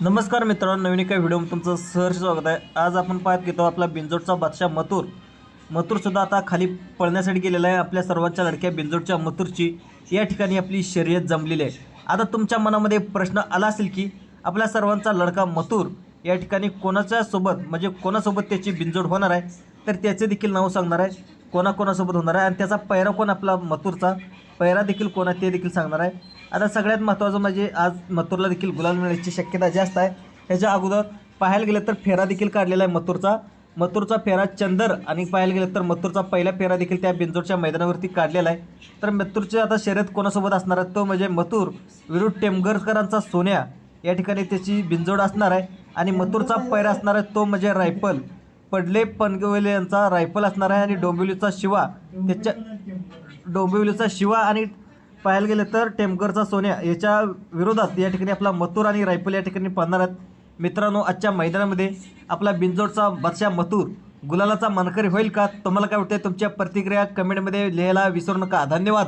नमस्कार मित्रांनो नवीन एका व्हिडिओमध्ये तुमचं सहर्ष स्वागत आहे. आज आपण पाहत घेतो आपला बिंजोडचा बादशाह मथुर. मथुरसुद्धा आता खाली पळण्यासाठी गेलेला आहे. आपल्या सर्वांच्या लडक्या बिंजोडच्या मथुरची या ठिकाणी आपली शर्यत जमलेली आहे. आता तुमच्या मनामध्ये प्रश्न आला असेल की आपल्या सर्वांचा लडका मथुर या ठिकाणी कोणाच्या सोबत म्हणजे कोणासोबत त्याची बिंजोड होणार आहे? तर त्याचे देखील नाव सांगणार आहे. कोणाकोणासोबत होणार आहे? आणि त्याचा पैरा कोण आपला मथुरचा? पैरा देखील कोण आहे ते देखील सांगणार आहे. आता सगळ्यात महत्त्वाचं म्हणजे आज मथुरला देखील गुलाल मिळण्याची शक्यता जास्त आहे. ह्याच्या अगोदर पाहायला गेलं तर फेरा देखील काढलेला आहे मथुरचा. मथुरचा फेरा चंदर आणि पाहायला गेलं तर मथुरचा पहिला फेरा देखील त्या बिंजोडच्या मैदानावरती काढलेला आहे. तर मथुरची आता शर्यत कोणासोबत असणार आहे? तो म्हणजे मथुर विरुद्ध टेमगरकरांचा सोन्या. या ठिकाणी त्याची बिंजोड असणार आहे. आणि मथुरचा पैरा असणार आहे तो म्हणजे रायफल. पडले पनगवेले यांचा रायफल असणार आहे आणि डोंबिवलीचा शिवा. त्याच्या डोंबिवलीचा शिवा आणि पाहायला गेलं तर टेमकरचा सोन्या याच्या विरोधात या ठिकाणी आपला मथुर आणि रायफल या ठिकाणी पाहणार आहेत. मित्रांनो आजच्या मैदानामध्ये आपला बिंजोडचा बादशाह मथुर गुलालाचा मानकरी होईल का? तुम्हाला काय वाटतं तुमच्या प्रतिक्रिया कमेंटमध्ये लिहायला विसरू नका. धन्यवाद.